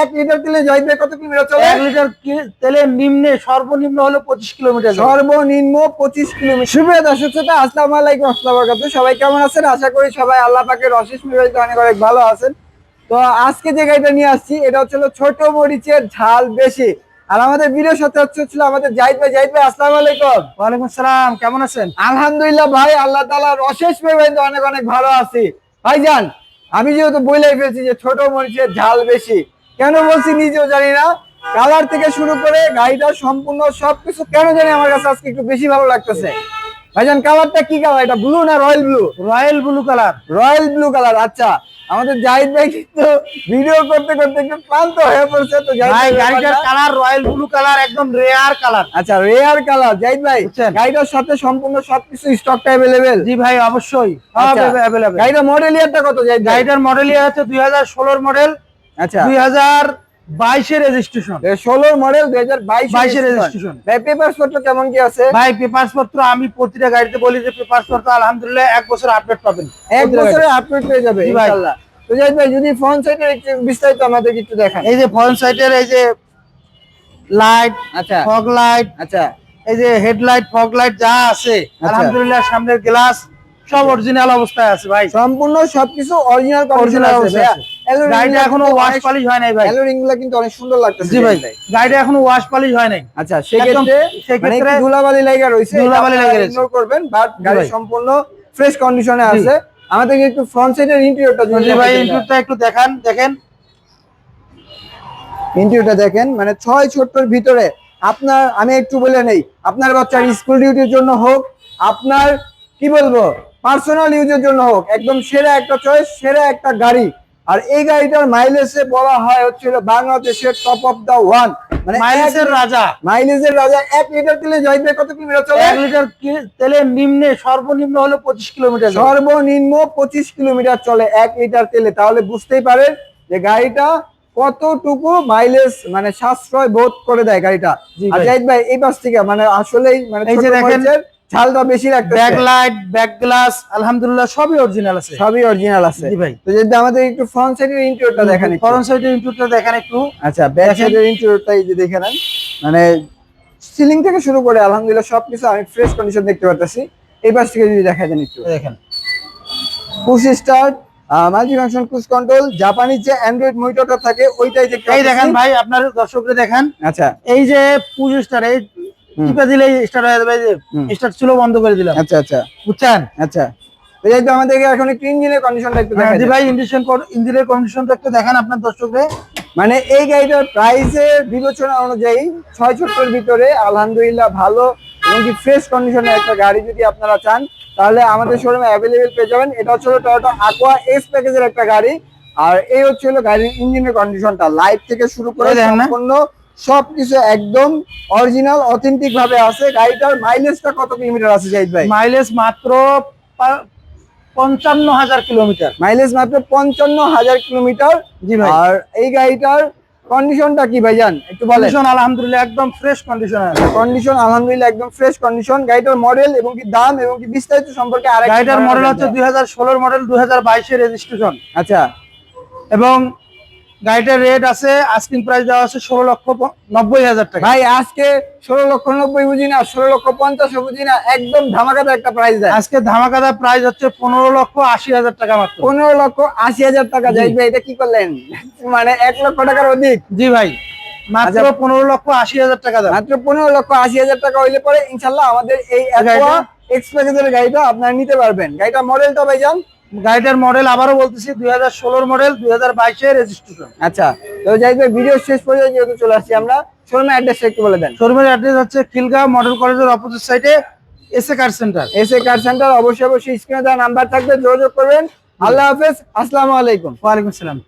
এক লিটার তেলে জয় ভাই কত কিলোমিটার চলে? এক লিটার কি- নিম্নে সর্বনিম্ন হলো পঁচিশ কিলোমিটার সর্বনিম্ন পঁচিশ কিলোমিটার। সুপ্রিয় দর্শক শ্রোতা আসসালামু আলাইকুম আসসালামু আলাইকুম। সবাই কেমন আছেন? আশা করি সবাই আল্লাহ পাকের অশেষ মেঘাইতে অনেক অনেক ভালো আছেন। তো আজকে যে গাড়িটা নিয়ে আসছি এটা হচ্ছে ছোট মরিচের ঝাল বেশি। আর আমাদের ভিডিও সাথে হচ্ছে হচ্ছিল আমাদের জাহিদ ভাই। জাহিদ ভাই আসসালামু আলাইকুম। ওয়ালাইকুম আসসালাম কেমন আছেন? আলহামদুলিল্লাহ ভাই আল্লাহ তালার অশেষ মেঘাইতে অনেক অনেক ভালো আছি। ভাইজান আমি যেহেতু বইলাই ফেলছি যে ছোট মরিচের ঝাল বেশি কেন বলছি নিজেও জানি না। কালার থেকে শুরু করে গাড়িটা সম্পূর্ণ সবকিছু কেন জানি আমার কাছে আজকে একটু বেশি ভালো লাগতেছে। ভাইজান কালারটা কি কালার? এটা ব্লু না royal blue royal blue colour royal blue colour আচ্ছা। আমাদের জাহিদ ভাই কিন্তু ভিডিও করতে করতে একটু ক্লান্ত হয়ে পড়ছে তো ভাই গাড়িটার কালার রয়্যাল ব্লু কালার একদম রেয়ার কালার আচ্ছা রেয়ার কালার জাহিদ ভাই বুঝছেন? গাড়িটার সাথে সম্পূর্ণ সবকিছু স্টকটা অ্যাভেলেবেল জি ভাই অবশ্যই। আচ্ছা। অ্যাভেলেবেল গাড়িটা মডেল ইয়ারটা কত জাহিদ গাড়িটার মডেল ইয়ে হচ্ছে দুই হাজার ষোলোর মডেল আচ্ছা। দুই হাজার বাইশের রেজিস্ট্রেশন ষোলোর মডেল দুই হাজার বাইশ 22 এর পেপার পত্র কেমন কি আছে? ভাই পেপারস পত্র আমি প্রতিটা গাড়িতে বলি যে পেপারস পত্র আলহামদুলিল্লাহ এক বছর আপডেট পাবেন। এক প্রতিটা আপডেট পেয়ে যাবে ইনশাআল্লাহ তো জাহিদ ভাই যদি ফ্রন্ট সাইডের বিস্তারিত আমাদের একটু দেখান। এই যে ফ্রন্ট সাইডের এই যে লাইট আচ্ছা। ফগ লাইট আচ্ছা। এই যে হেডলাইট ফগ লাইট যা আছে আলহামদুলিল্লাহ সামনের গ্লাস সব অরিজিনাল অবস্থায় আছে ভাই। সম্পূর্ণ সবকিছু অরিজিনাল Original অবস্থায় আছে। গাড়িটা এখনও ওয়াশ পালিশ হয় নাই ভাই। অ্যালোরিংগুলো কিন্তু অনেক সুন্দর লাগতেছে জি ভাই গাড়িটা এখনও ওয়াশ পালিশ হয় নাই। আচ্ছা সেক্ষেত্রে সেক্ষেত্রে- মানে ধুলাবালি লাগা রয়েছে ধুলাবালি লাগা ইগনোর করবেন বাট গাড়ি সম্পূর্ণ ফ্রেশ কন্ডিশনে আছে। আমাদের একটু ফ্রন্ট সাইডের ইন্টেরিয়রটা জি ভাই দেখাতেন। একটু দেখান দেখেন। ইন্টারভিউটা দেখেন মানে ছয় ছোট্টর ভিতরে আপনার আমি একটু বলে নেই আপনার বাচ্চার স্কুল ডিউটির জন্য হোক আপনার কি বলব পার্সোনাল ইউজের জন্য হোক একদম সেরা একটা চয়েস সেরা একটা গাড়ি। আর এই গাড়িটার মাইলেজে বলা হয় হচ্ছিল বাংলাদেশের টপ অফ দা ওয়ান মানে মাইলেজের রাজা। মাইলেজের রাজা। এক লিটার তেলে জয় কত কিলোমিটার চলে? এক লিটার কি- নিম্নে সর্বনিম্ন হলো পঁচিশ কিলোমিটার সর্বনিম্ন পঁচিশ কিলোমিটার চলে এক লিটার তেলে। তাহলে বুঝতেই পারেন যে গাড়িটা কতটুকু মাইলেজ মানে সাশ্রয় বোধ করে দেয় গাড়িটা। আর। জাহিদ ভাই এই পাশ থেকে মানে আসলেই মানে এই যে দেখেন, ঝালটা বেশি রাখতে ব্যাক লাইট ব্যাক গ্লাস আলহামদুলিল্লাহ সবই অরিজিনাল আছে। সবই অরিজিনাল আছে। জি ভাই। তো যদি আমাদের একটু ফ্রন্ট সাইডের ইন্টেরিয়রটা দেখেন একটু। ফরন সাইডের ইন্টুরটা দেখেন একটু। আচ্ছা ব্যাক সাইডের ইন্টেরিয়রটা এই যে দেখে নেন। মানে সিলিং থেকে শুরু করে আলহামদুলিল্লাহ সবকিছু আমি ফ্রেশ কন্ডিশন দেখতে পারতেছি। এই পাশ থেকে যদি দেখা দেন একটু। দেখেন। Push start multi function cruise control জাপানি যে অ্যান্ড্রয়েড মনিটরটা থাকে ওইটাই দেখতে এই দেখেন ভাই আপনার দর্শকদের দেখেন। আচ্ছা। এই যে পুজো স্টার এই। টিপে দিলে স্টার্ট হয়ে যাবে যে স্টার্ট ছিল বন্ধ করে দিলাম। আচ্ছা আচ্ছা। বুঝছেন? আচ্ছা। এই তো আমাদেরকে এখন একটু ইঞ্জিনের কন্ডিশনটা একটু দেখা হ্যাঁ, জি যায়। ভাই ইঞ্জিন ইঞ্জিনের কন্ডিশনটা একটু দেখান আপনার দর্শকদের। মানে এই গাড়িটার প্রাইসের বিবেচনা অনুযায়ী ছয় ছোট্টর ভিতরে আলহামদুলিল্লাহ ভালো এবং কি ফ্রেশ কন্ডিশনের একটা গাড়ি যদি আপনারা চান তাহলে আমাদের শোরুমে অ্যাভেলেবেল পেয়ে যাবেন। এটা হচ্ছে টয়োটা আকোয়া এস প্যাকেজের একটা গাড়ি। আর এই হচ্ছে হলো গাড়ির ইঞ্জিনের কন্ডিশনটা লাইট থেকে শুরু করে এই সবকিছু একদম অরিজিনাল অথেন্টিক ভাবে আছে। গাড়িটার মাইলেজটা কত কিলোমিটার আছে জাহিদ ভাই? মাইলেজ মাত্র পঞ্চান্ন হাজার কিলোমিটার মাইলেজ মাত্র পঞ্চান্ন হাজার কিলোমিটার জি ভাই। আর এই গাড়িটার কন্ডিশনটা কি ভাইজান? একটু বলেন। কন্ডিশন আলহামদুলিল্লাহ একদম ফ্রেশ কন্ডিশন আছে। কন্ডিশন আলহামদুলিল্লাহ একদম ফ্রেশ কন্ডিশন গাড়িটার মডেল এবং কি দাম এবং কি বিস্তারিত সম্পর্কে আরেকটু গাড়িটার মডেল হচ্ছে ভাই। দুই মডেল দুই হাজার রেজিস্ট্রেশন আচ্ছা। এবং গাড়িটার রেট আছে আস্কিং প্রাইস দেওয়া আছে ষোলো লক্ষ নব্বই হাজার টাকা। ভাই আজকে ষোলো লক্ষ নব্বই বুঝি না ষোলো লক্ষ পঞ্চাশ বুঝি না একদম ধামাকাদার একটা প্রাইস দেয়। আজকে ধামাকাদা প্রাইস হচ্ছে পনেরো লক্ষ আশি হাজার টাকা মাত্র। পনেরো লক্ষ আশি হাজার টাকা জি। যাই ভাই এটা কি করলেন? মানে এক লক্ষ টাকার অধিক। জি ভাই মাত্র আচ্ছা। পনেরো লক্ষ আশি হাজার টাকা মাত্র পনেরো লক্ষ আশি হাজার টাকা হইলে পরে ইনশাল্লাহ আমাদের এই গাড়িটা? এক্সপ্রেসের গাড়িটা আপনারা নিতে পারবেন। গাড়িটা মডেলটা ভাইজান গাড়িটার মডেল আবারও বলতেছি দুই হাজার ষোলোর মডেল দুই হাজার বাইশে রেজিস্ট্রেশন আচ্ছা তো যাই হোক ভিডিও শেষ পর্যন্ত যেহেতু চলে আসছি আমরা শোরুমের অ্যাড্রেসটা একটু বলে দেন। শোরুমের অ্যাড্রেস হচ্ছে খিলগাঁও মডেল কলেজের অপোজিট সাইডে A car centre S A car centre অবশ্যই অবশ্যই স্ক্রিনে দেওয়া নাম্বার থাকবে যোগাযোগ করবেন। আল্লাহ হাফেজ আসসালামু আলাইকুম। ওয়ালাইকুম আসসালাম।